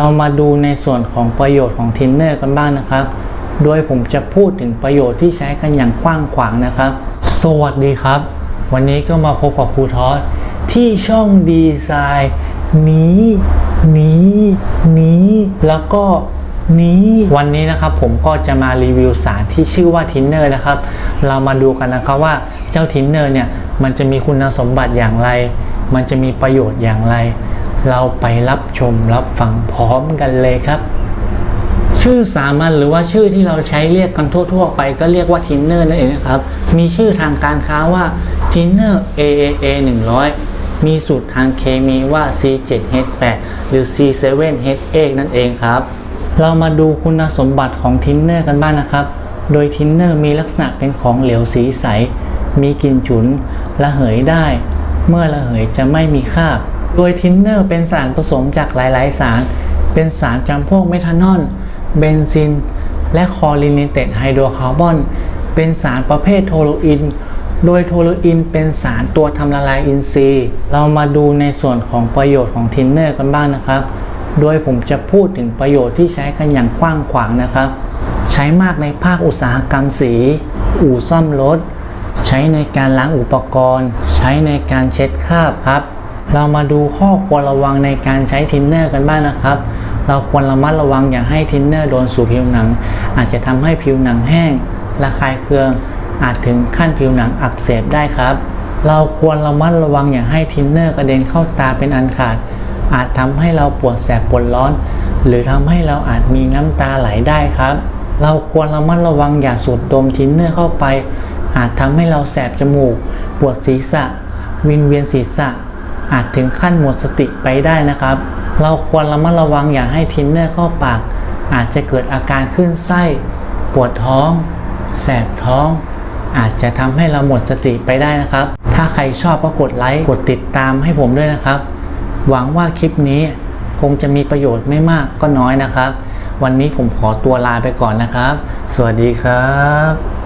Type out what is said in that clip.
เรามาดูในส่วนของประโยชน์ของทินเนอร์กันบ้างนะครับ โดยผมจะพูดถึงประโยชน์ที่ใช้กันอย่างกว้างขวางนะครับ สวัสดีครับ วันนี้ก็มาพบกับครูทอสที่ช่องดีไซน์นี้นี้นี้แล้วก็นี้วันนี้นะครับผมก็จะมารีวิวสารที่ชื่อว่าทินเนอร์นะครับ เรามาดูกันนะครับว่าเจ้าทินเนอร์เนี่ยมันจะมีคุณสมบัติอย่างไร มันจะมีประโยชน์อย่างไร เราไปรับชมรับฟังพร้อมกันเลยครับ ชื่อสามัญหรือว่าชื่อที่เราใช้เรียกกันทั่ว ๆ ไปก็เรียกว่าทินเนอร์นั่นเองนะครับ มีชื่อทางการค้าว่าทินเนอร์ AAA 100 มีสูตรทางเคมีว่า C7H8 หรือ C7H8 นั่นเองครับ เรามาดูคุณสมบัติของทินเนอร์กันบ้างนะครับ โดยทินเนอร์มีลักษณะเป็นของเหลวสีใส มีกลิ่นฉุน ระเหยได้ เมื่อระเหยจะไม่มีคราบ โดยทินเนอร์เป็นสารผสมจากหลาย ๆ สาร เป็นสารจำพวกเมทานอล เบนซิน และคอลินิเต็ดไฮโดรคาร์บอน เป็นสารประเภทโทโลอิน โดยโทโลอินเป็นสารตัวทำละลายอินทรีย์ เรามาดูในส่วนของประโยชน์ของทินเนอร์กันบ้างนะครับ โดยผมจะพูดถึงประโยชน์ที่ใช้กันอย่างกว้างขวางนะครับ ใช้มากในภาคอุตสาหกรรมสี อู่ซ่อมรถ ใช้ในการล้างอุปกรณ์ ใช้ในการเช็ดคราบครับ เรามาดูข้อควรระวังในการใช้ทินเนอร์กันบ้างนะครับ เราควรระมัดระวังอย่าให้ทินเนอร์โดนสู่ผิวหนัง อาจจะทำให้ผิวหนังแห้งระคายเคือง อาจถึงขั้นผิวหนังอักเสบได้ครับ เราควรระมัดระวังอย่าให้ทินเนอร์กระเด็นเข้าตาเป็นอันขาด อาจทำให้เราปวดแสบปวดร้อน หรือทำให้เราอาจมีน้ำตาไหลได้ครับ เราควรระมัดระวังอย่าสูดดมทินเนอร์เข้าไป อาจทำให้เราแสบจมูก ปวดศีรษะ วินเวียนศีรษะ อาจถึงขั้นหมดสติไปได้นะครับ เราควรระมัดระวังอย่าให้ทินเนอร์เข้าปาก อาจจะเกิดอาการขึ้นไส้ ปวดท้อง แสบท้อง อาจจะทำให้เราหมดสติไปได้นะครับ ถ้าใครชอบก็กดไลค์กดติดตามให้ผมด้วยนะครับ หวังว่าคลิปนี้คงจะมีประโยชน์ไม่มากก็น้อยนะครับ วันนี้ผมขอตัวลาไปก่อนนะครับ สวัสดีครับ